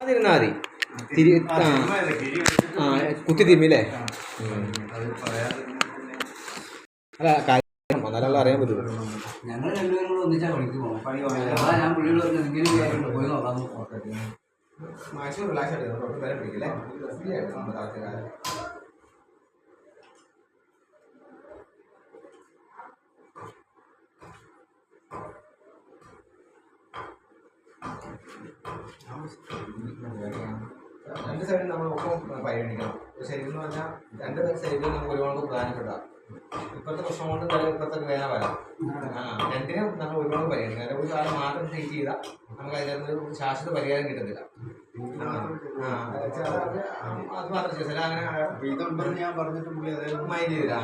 അതിരുന്നാ മതി. തിരി ആ. ആ കുത്തി തിരുമ്മില്ലേ അല്ല? കാര്യം അറിയാൻ പറ്റുള്ളൂ ഞങ്ങൾ രണ്ടുപേരും കൂടെ ഒന്നിച്ചാ പണിക്ക് പോകണം അതാ ഞാൻ പുള്ളിയോട് പറഞ്ഞു എന്തെങ്കിലും കാര്യമുണ്ട് പോയി നോക്കാം. മാക്സിമം റിലാക്സ് ആയിട്ട് ഒട്ടും പേരെ പിടിക്കില്ലേ? ഫ്രീ ആയിട്ട് നമ്മൾ കറക്റ്റ് കാര്യം രണ്ട് സൈഡിൽ നമ്മൾ ഒപ്പം പരിഗണിക്കണം ശരിക്കും എന്ന് പറഞ്ഞാൽ രണ്ട് സൈഡിൽ നമുക്ക് ഒരുപാട് പ്രധാനപ്പെട്ട ഇപ്പോഴത്തെ പ്രശ്നം കൊണ്ട് ചില ഇപ്പോഴത്തെ വേദന വരാം. രണ്ടിനും നമ്മൾ ഒരുപാട് പരിഗണിക്കണം. അല്ലെങ്കിൽ ഒരു കാലം മാത്രം ട്രീറ്റ് ചെയ്താൽ നമുക്ക് അതിനകത്ത് ഒരു ശാശ്വത പരിഹാരം കിട്ടത്തില്ല. അത് മാത്രം. ചില അങ്ങനെ ഇതുണ്ടെന്ന് ഞാൻ പറഞ്ഞിട്ട് പുള്ളി അതായത് മൈൻഡ് ചെയ്തില്ല.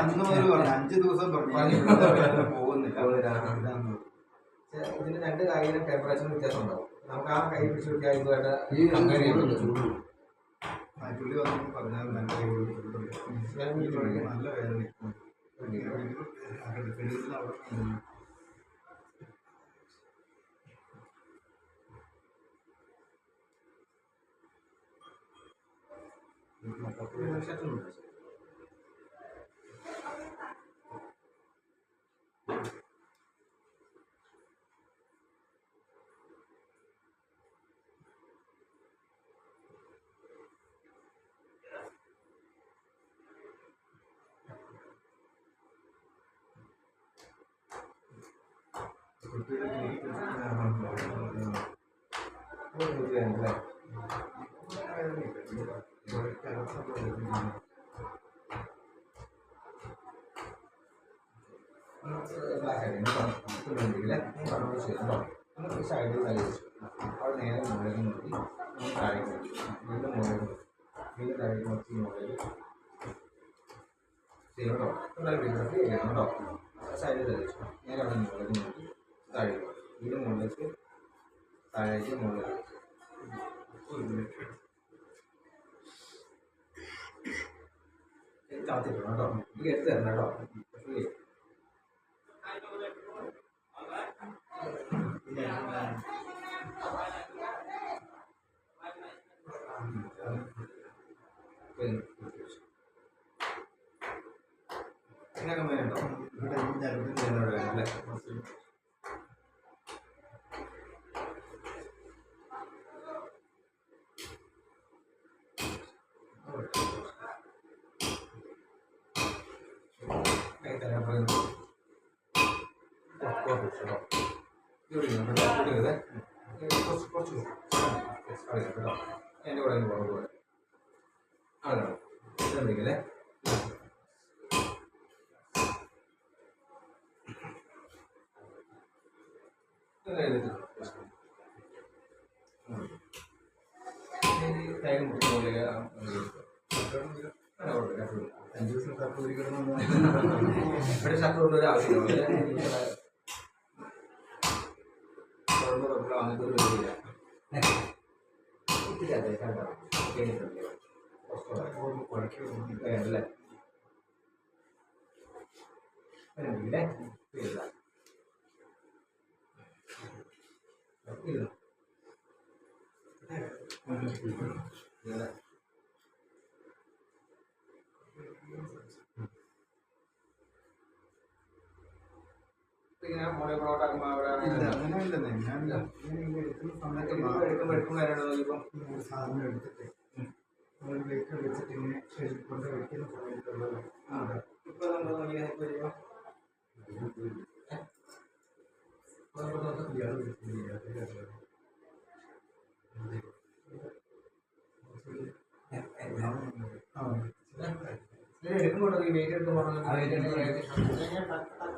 അന്ന് മുതൽ പറഞ്ഞു അഞ്ച് ദിവസം പറഞ്ഞു. പോകുന്നില്ല പോകുന്നില്ല. ആ. ഇതാണ്. പക്ഷേ ഇതിന് രണ്ട് കായിലും ടെമ്പറേച്ചറിന് വ്യത്യാസം ഉണ്ടാവും നമുക്ക് ആ കൈ പിടിച്ച് നോക്കിയാൽ ഇതുമായിട്ട് ഈ കമ്പയർ ചെയ്യാൻ പറ്റും ആ പുള്ളി വന്നപ്പോൾ പറഞ്ഞാൽ നല്ല. നല്ല വേദന അവിടെ കിടന്ന് അവിടെ കിടന്നു. അവിടെ നേരെ മുകളിലേക്ക് നോക്കി നമ്മൾ താഴേക്ക് നോക്കി വീണ്ടും മുകളിലേക്ക് നോക്കി വീണ്ടും താഴേക്ക് നോക്കി മുകളിലേക്ക് ചെയ്യണോ കേട്ടോ സൈഡിൽ തെളിച്ചു നേരെ അവിടെ മുകളിലേക്ക് നോക്കി താഴേക്ക് നോക്കി വീണ്ടും മുകളിലേക്ക് താഴേക്ക് മുകളിലേക്ക് കാത്തിട്ടോ കേട്ടോ ഈ എടുത്ത് തരണം കേട്ടോ ഫ്രീ ഇതിനൊക്കെ മേലുണ്ടോ ഇവിടെ ഈ ഞരമ്പിന്റെ ഇതിനോട് വേണം അല്ലേ കൈ തരാൻ പറയുന്നു കുറച്ച് കുറച്ച് കേട്ടോ എന്റെ കൂടെ പോകാൻ പോലെ അതെ. കൊണ്ടൊരു ആവശ്യമില്ല അങ്ങനത്തെ ഒരു ഇതില്ല ഇതില്ലാതെ കണ്ടോ കേട്ടിട്ടുണ്ട് വേണ്ടല്ലേ വേണ്ടില്ലേ ഇല്ല ഇല്ല ഇല്ല പിന്നെ മോളെ പൊറോട്ട ആക്കുമ്പോൾ അവിടെ അങ്ങനെ ഇല്ലെന്നേ ഞാൻ ഇങ്ങനെ എടുക്കുന്ന സമയത്ത് എടുക്കുമ്പോൾ എടുക്കുമ്പോൾ വരാനുള്ളത് ഒരു സാധനം എടുത്തിട്ട്. വെച്ചിട്ട് ഇങ്ങനെ ശരി കൊണ്ട് വെക്കുന്ന സമയത്തുള്ളത് ആ. ഇപ്പൊ നമ്മൾ നോക്കിയാൽ ഇപ്പൊ വരുമ്പോൾ ഈ വെയിറ്റ് എടുക്കുമ്പോൾ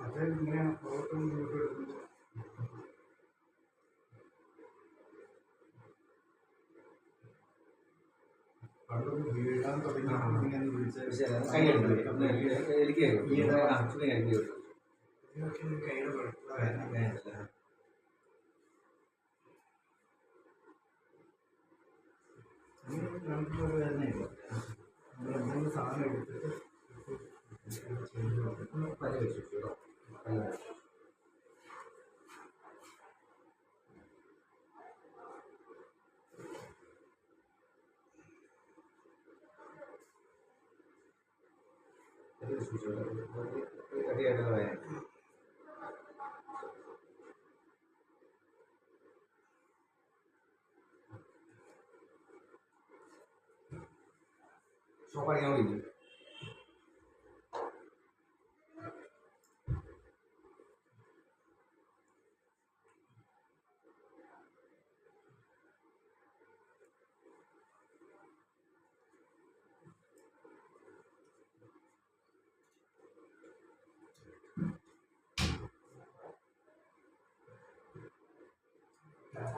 അദ്ദേഹം ഇങ്ങനെയാണ് പ്രവർത്തനം മുന്നോട്ടെടുക്കുന്നത് എനിക്ക് നമുക്കുള്ളത് തന്നെ ഇല്ല. നമ്മൾ എന്തെങ്കിലും സാധനം എടുത്തിട്ട് പരിരക്ഷിക്കുക പനി വെച്ചു കേട്ടോ. ഒരു കടിയായിട്ടുള്ള വേദന. ഷോപ്പ് അടിക്കാൻ പോയി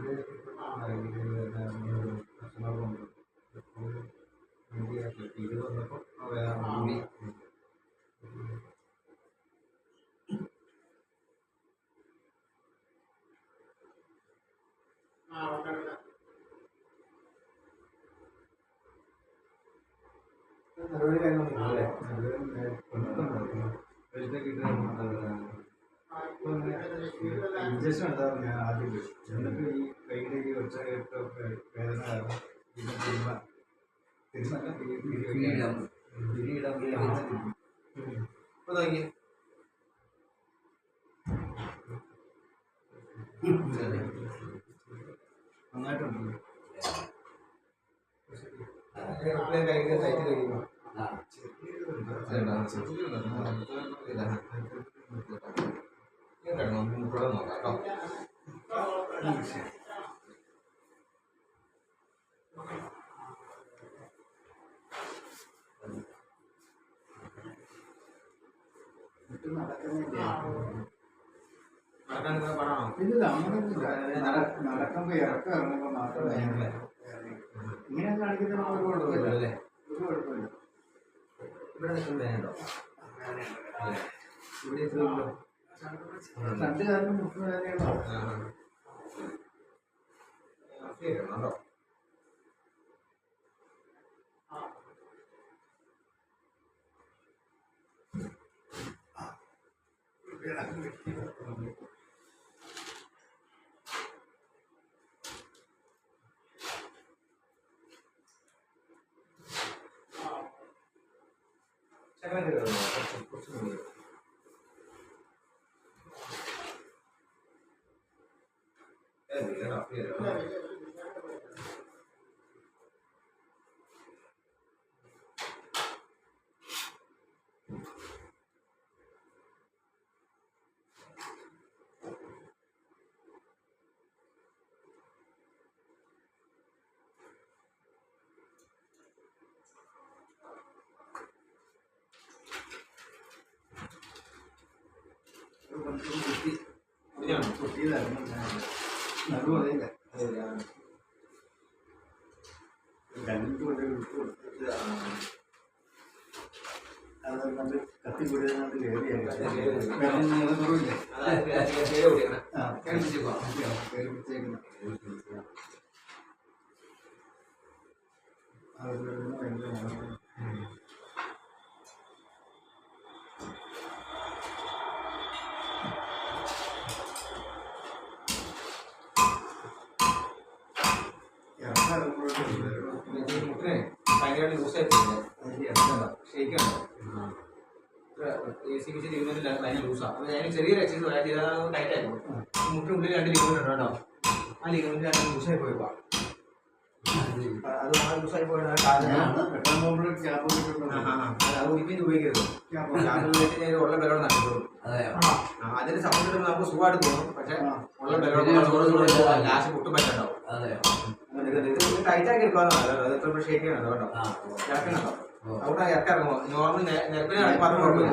嗯。കൈയുടെ ഈ ഒച്ച കേട്ടൊക്കെ വേദന കാരണം പിന്നെ തിരുമ്മ തിരുമ്മല്ല പിന്നീട് തിരിയിടാൻ ഇപ്പൊ നോക്കിയേ. നന്നായിട്ടുണ്ട് എപ്പോഴും കൈക്ക് ടൈറ്റ് കഴിയുമ്പോ ആ ഇതുണ്ടോ? ഇല്ല. ഞാൻ കിടന്നു മുട്ടോടെ നോക്കാം കേട്ടോ നടക്കാൻ നിങ്ങൾ പറയണോ ഇല്ല അങ്ങനെയൊന്നുമില്ല നടക്കുമ്പോ ഇറക്കം ഇറങ്ങുമ്പോ മാത്രം വേദന. ഇങ്ങനെ കാണിക്കുന്ന ഒരു കുഴപ്പമില്ല. ഒരു കുഴപ്പമില്ല. ഇവിടെ വേനുണ്ടോ രണ്ട് കാലം മുട്ട് വേദനകളോ കേട്ടോ ശകലം കയറുന്നു കുറച്ച് 都是不行都给了能不能卖卖不 എ സി ലൈൻ ലൂസാണ് അപ്പോൾ ഞാൻ ചെറിയൊരു എക്സസൈസ് ചെയ്താൽ ടൈറ്റ് ആയി പോകും മുട്ടിനുള്ളിൽ രണ്ട് ലിഗമെന്റ് ഉണ്ട് കേട്ടോ? ആ ലിഗമെന്റ് രണ്ട് ലൂസായി പോയപ്പോ അത് ആ ലൂസായി പോയത് അത് ഒരിക്കലും ഉപയോഗിക്കരുത്. ഉള്ള ബലോട് നഷ്ടപ്പെടും അതിന് സപ്പോർട്ട് കിട്ടുമ്പോൾ നമുക്ക് സുഖമായിട്ട് തോന്നും. പക്ഷെ. ഉള്ള ബലോട് ലാസ്റ്റ് പൊട്ടും പറ്റണ്ടാവും. അതെ. ടൈറ്റ് ആക്കി എടുക്കാവുന്ന അത് എത്ര ഷേക്ക് ചെയ്യണം കേട്ടോ. ഓ. അവിടെ ഇറക്കിറങ്ങുമോ നോർമൽ നിരപ്പിനാണെങ്കിൽ പറഞ്ഞു കുഴപ്പമില്ല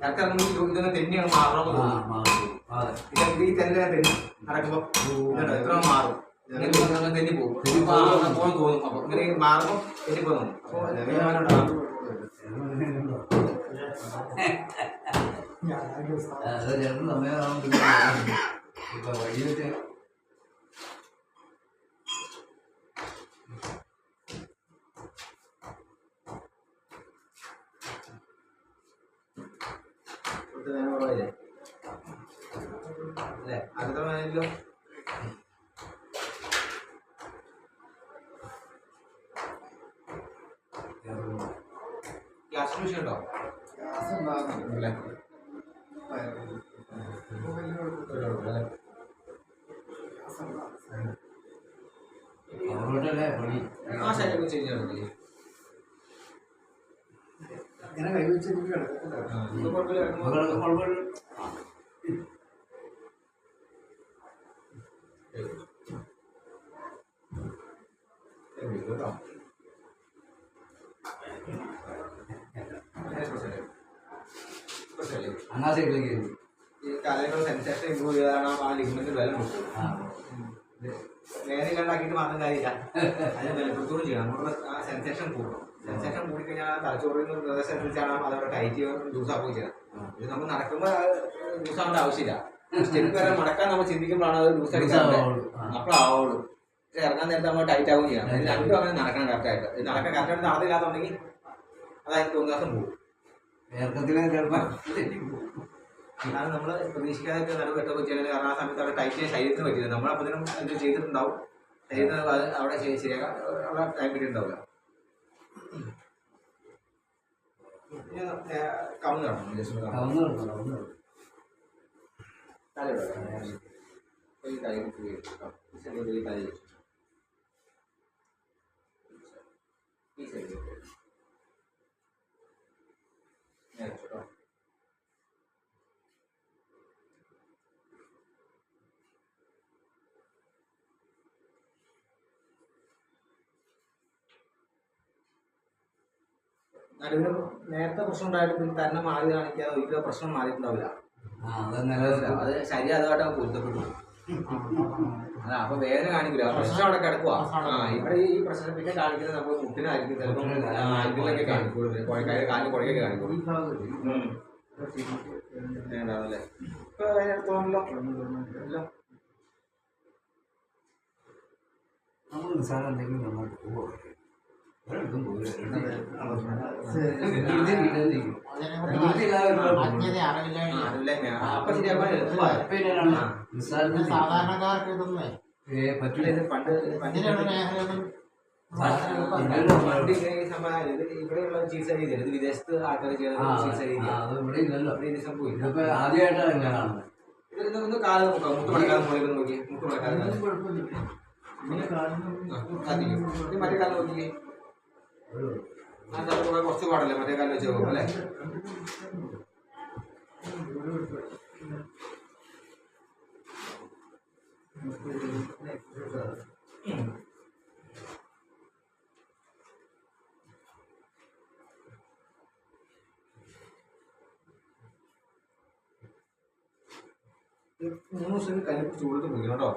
ഇറക്കിറങ്ങുമ്പോൾ ഇതൊന്ന് തെന്നിയാണ് മാറണം ഈ തെന്നെ തെന്നി നടക്കുമ്പോൾ ഇത്ര മാറും? തെന്നി പോകും. തെന്നി അപ്പൊ പോകാൻ തോന്നും. അപ്പോൾ ഇങ്ങനെ മാറുമ്പോൾ തെന്നി പോകുന്നു അപ്പോൾ അത് രണ്ട് സമയമാകും ഇപ്പൊ വഴിയൊക്കെ അല്ലേ? അടുത്ത വേണമല്ലോ ഗ്യാസ് മെഷീൻ ഉണ്ടോ ഗ്യാസ് ഉണ്ടാകുന്നുണ്ട് ഇല്ല ഇപ്പൊ വലിയ കുഴപ്പമില്ല. ഗ്യാസ് ഉണ്ടാകും. അവരോടല്ലേ പണി ആ സൈഡിൽ ചേഞ്ച് ചെയ്യണമെങ്കിൽ ഇങ്ങനെ കൈവച്ചിട്ട് കിടക്കത്തില്ല ഇപ്പൊ കുഴപ്പമില്ല കിടക്കുമ്പോൾ മകളൊക്കെ കുഴപ്പമില്ല അങ്ങാ സൈഡിലേക്ക്. ഈ കാലങ്ങൾ സെൻസേഷൻ ഇമ്പ്രൂവ് ചെയ്താണ് ആ ലിഗ്മെന്റ് ബലം കൊടുക്കും ആ വേറെ ഇല്ലാണ്ടാക്കിയിട്ട് മാത്രം കാര്യമില്ല അതിനെ ബലപ്പെടുത്തുകയും ചെയ്യണം നമ്മുടെ സെൻസേഷൻ കൂടും. സെൻസേഷൻ കൂടിക്കഴിഞ്ഞാൽ തലച്ചോറിൽ നിന്ന് പ്രദേശം അനുസരിച്ചാണ് അതവിടെ ടൈറ്റ് ലൂസാക്കുകയും ചെയ്യുന്നത് ഇത് നമ്മൾ നടക്കുമ്പോൾ ലൂസ് ആവേണ്ട ആവശ്യമില്ല. സ്റ്റെപ്പ് വരെ മടക്കാൻ നമ്മൾ ചിന്തിക്കുമ്പോഴാണ് അത് ലൂസ് അടിക്കാൻ. അപ്പോഴാവുള്ളൂ. പക്ഷെ ഇറങ്ങാൻ നേരത്തെ നമ്മൾ ടൈറ്റ് ആവുകയും ചെയ്യണം ഇത് രണ്ടും അങ്ങനെ നടക്കണം കറക്റ്റായിട്ട് ഇത് നടക്കാൻ കറക്റ്റായിട്ട് നടന്നില്ലാത്തുണ്ടെങ്കിൽ അതായത് തോന്നാസം പോകും നേരത്തെ ചിലപ്പോൾ കാരണം നമ്മൾ പ്രതീക്ഷിക്കാതെ നടുവ് വെട്ടൊക്കെ ചെയ്യുന്നത് കാരണം ആ സമയത്ത് അവിടെ ടൈറ്റ് ശരീരത്തിന് പറ്റില്ല. നമ്മൾ അപ്പത്തിനും ഇത് ചെയ്തിട്ടുണ്ടാവും. ശരീരത്തിന് അവിടെ ശരി- ശരിയാക്കാൻ ഉള്ള ടൈം കിട്ടിയിട്ടുണ്ടാവില്ല. കമന്ന് കാണണം ജസ്റ്റ് ഒന്ന് കാണണം കവന്ന് കിടക്കണം കവന്ന് കിടക്കണം തല ഇവിടെ ഈ തല കുത്തി വെച്ചു. ഈ സൈഡിൽ ഈ തല വെച്ചു. ഈ സൈഡിൽ നേരെ വെച്ചു കേട്ടോ. നടുവിന് നേരത്തെ പ്രശ്നം ഉണ്ടായിട്ട് തന്നെ മാറി കാണിക്കാതെ ഒരിക്കലും പ്രശ്നം മാറിയിട്ടുണ്ടാവില്ല. അത് നിലവിലില്ല. അത് ശരി അതുമായിട്ട് പൊരുത്തപ്പെട്ടു. അല്ല അപ്പൊ വേദന കാണിക്കില്ല പ്രശ്നം അവിടെ കിടക്കുക ഇവിടെ ഈ പ്രശ്നം പിന്നെ കാണിക്കുന്നത് നമുക്ക് മുട്ടിനായിരിക്കും ചിലപ്പോൾ ആങ്കിലൊക്കെ കാണിക്കുള്ളൂ കുഴക്കായ കാലിന് കുഴക്കൊക്കെ കാണിക്കുള്ളൂ ഈ ഭാഗത്ത് ഉം. വേണ്ടാന്നല്ലേ? ഇപ്പൊ അതിനടുത്തോണല്ലോ നമ്മൾ നിസ്സാരം എന്തെങ്കിലും നമ്മൾ പോവുക ഇതൊന്നേ വിദേശത്ത് ആൾക്കാർ ചെയ്യുന്ന ഇല്ലല്ലോ ആദ്യമായിട്ടാണ് കാൽ നോക്കാം മുട്ട് മടക്കാതെ മുകളിൽ നോക്കി മറ്റേ കാലം നോക്കിയേ കുറച്ച് പാടല്ലേ? മറ്റേ കാൽ വെച്ച് പോകും അല്ലേ? മൂന്ന് ദിവസം കല്ലിപ്പൊടി ചൂടത്ത് കുടിക്കണം കേട്ടോ.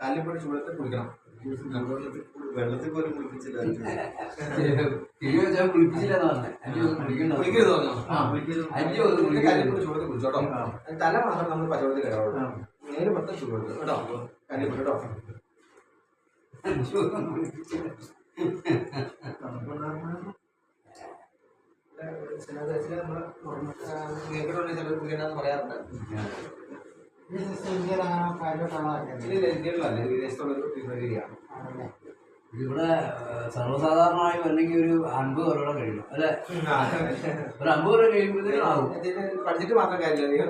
കല്ലിപ്പൊടി ചൂടത്ത് കുടിക്കണം വെള്ളത്തിൽ പോലും കുളിപ്പിച്ചില്ല കിഴി വെച്ചാൽ കുളിപ്പിച്ചില്ലെന്ന് പറഞ്ഞേ തല മാത്രം നമ്മൾ പച്ചവെള്ളത്തിൽ കിടവുള്ളൂ നേരെ മൊത്തം ചൂടുള്ളത് കേട്ടോ ചില കേസിൽ നമ്മൾ ചിലർ പറയാറുണ്ട് ഇന്ത്യയിൽ അങ്ങനെ ഇന്ത്യയിലല്ല വിദേശത്തുള്ള ഒരു ആണല്ലേ ഇവിടെ സർവസാധാരണമായി അല്ലെങ്കിൽ ഒരു അൻപത് കൊല്ലം കഴിയണം അല്ലെ? ഒരു അമ്പത് കൊല്ലം കഴിയുമ്പോഴത്തേക്കും പഠിച്ചിട്ട് മാത്രം കാര്യമില്ല.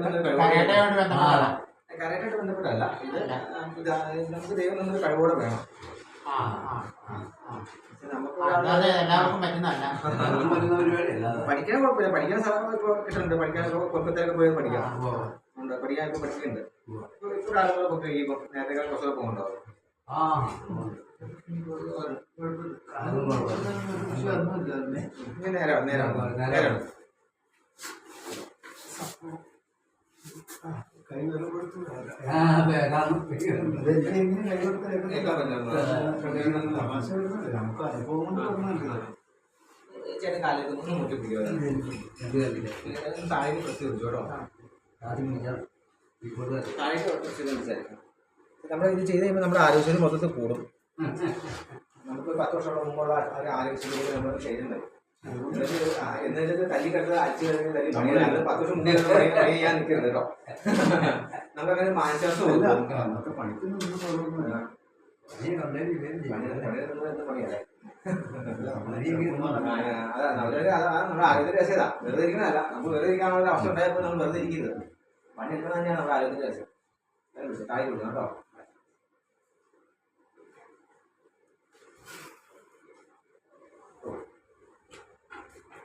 ബന്ധപ്പെട്ടല്ല ഇത് ഇത് നമുക്ക് ദൈവം നമുക്ക് കഴിവോടെ വേണം. പഠിക്കാൻ കുഴപ്പമില്ല. പഠിക്കാൻ സ്ഥലം ഇപ്പോൾ കിട്ടുന്നുണ്ട് പഠിക്കാൻ കൊൽക്കത്തയിലൊക്കെ പോയി പഠിക്കാം. ഉണ്ട്. പഠിക്കാൻ ഇപ്പോൾ പഠിക്കുന്നുണ്ട്. ഇപ്പോൾ ഇപ്പോൾ ആളുകളൊക്കെ കഴിയുമ്പോൾ നേരത്തെ കുറച്ചൊക്കെ പോകുന്നുണ്ടാവും. നമുക്ക് അനുഭവം കൊണ്ട് പറഞ്ഞാൽ ചേട്ടൻ കാലിൽ നിന്ന് മുട്ടി? താഴെ പ്രസ് പ്രസ് സംസാരിക്കാം നമ്മൾ ഇത് ചെയ്ത് കഴിയുമ്പോൾ നമ്മുടെ ആരോഗ്യം മൊത്തത്തിൽ കൂടും. നമുക്ക് പത്ത് വർഷം മുമ്പുള്ള ഒരു ആലോചിച്ചിട്ട് നമ്മൾ ആ, എന്നിട്ട് തല്ലി കിടന്ന് അടിച്ചു കഴിഞ്ഞാൽ തല്ലി പണിയാണ് പത്ത് വർഷം മുന്നേ പണി പണി ചെയ്യാൻ നിൽക്കരുത് കേട്ടോ. നമുക്കങ്ങനെ മാനസികാവസ്ഥ പണിക്കൊന്നും കുഴപ്പമൊന്നുമില്ല ചെയ്യുന്നത്. അതാണ്. അതാണ് നമ്മുടെ ആരോഗ്യത്തിന്റെ രസത വെറുതെ ഇരിക്കുന്നതല്ല. നമുക്ക് വെറുതെ ഇരിക്കാനുള്ള അവസ്ഥ ഉണ്ടായപ്പോൾ നമ്മൾ വെറുതെ ഇരിക്കുന്നത്. പണി എടുക്കുന്നത് തന്നെയാണ് നമ്മുടെ ആരോഗ്യത്തിന്റെ രസം കേട്ടോ ഈ സൈഡ് ചെയ്തിട്ട് എഴുതിട്ടോ ഇപ്പൊ വെക്കാറായി. ഏ, കൈ കുത്താറായി. കൈകുത്തി ഇറക്കാനൊന്നും പറ്റില്ല തലയൊക്കെ നല്ല ഫ്ലോ ആയിട്ടുണ്ടോ തലക്ക് തല പോകാൻ പോലെ മുകളിൽ ഒരു ശരി പോകാൻ തല കയറ്റൊക്കെ ഫ്രീ ആയിട്ടോ തല ഇരിക്കാൻ പറയാൻ കേട്ടോ ചെറുക്കിൽ വീട് കഴിഞ്ഞുണ്ടായിരുന്നു അതിപ്പോ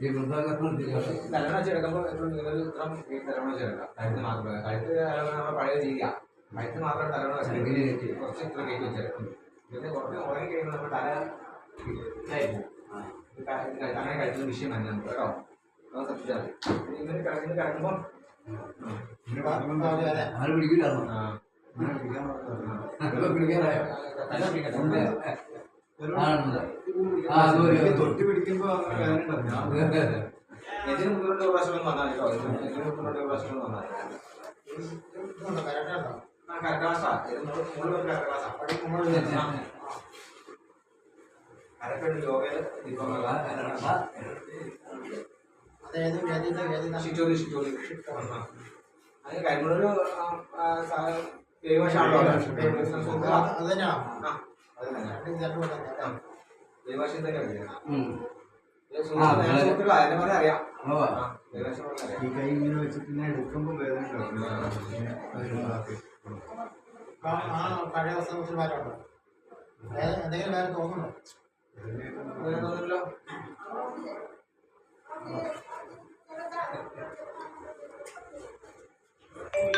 ഈ വൃദ്ധാകരണം തിരികെ. തലമുറ വെച്ചെടുക്കുമ്പോൾ നിങ്ങൾ ഇത്രം ഈ തലമുറ വെച്ചെടുക്കാം കഴുത്ത് മാത്രമേ കഴുത്ത് നമ്മുടെ പഴയ രീതിയാണ് കഴുത്ത് മാത്രം തലമുറ വെച്ചെടുക്കും. കുറച്ച് ഇത്ര കേക്ക് വെച്ചെടുക്കും പിന്നെ കുറച്ച് ഉറങ്ങി കഴിയുമ്പോൾ നമ്മുടെ തല പോകും. അങ്ങനെ കഴിക്കുന്ന വിഷയം തന്നെ നമുക്ക് കേട്ടോ. അത് ശ്രദ്ധിച്ചാൽ മതി. ഇങ്ങനെ കിടന്ന് കിടക്കുമ്പോൾ ആരും? ആ അങ്ങനെ പിടിക്കാൻ തൊട്ടി പിടിക്കുമ്പോ. ഇതിന് മുന്നോട്ട് പ്രാവശ്യം വന്നാൽ ഇതിന് മുന്നോട്ട് പ്രാവശ്യം വന്നാൽ. അരക്കെട്ട് യോഗയിൽ ഇപ്പം ആ, ആ, അത് കരിമുള്ളൊരു ഏഴ് വർഷമാണല്ലോ അത് ഈ കൈ ഇങ്ങനെ വെച്ചിട്ട് എടുക്കുമ്പോൾ വേദന പഴയ അവസ്ഥ കുറിച്ച് മാറ്റമുണ്ടോ എന്തെങ്കിലും വേറെ തോന്നുന്നുണ്ടോ? തോന്നുന്നില്ലോ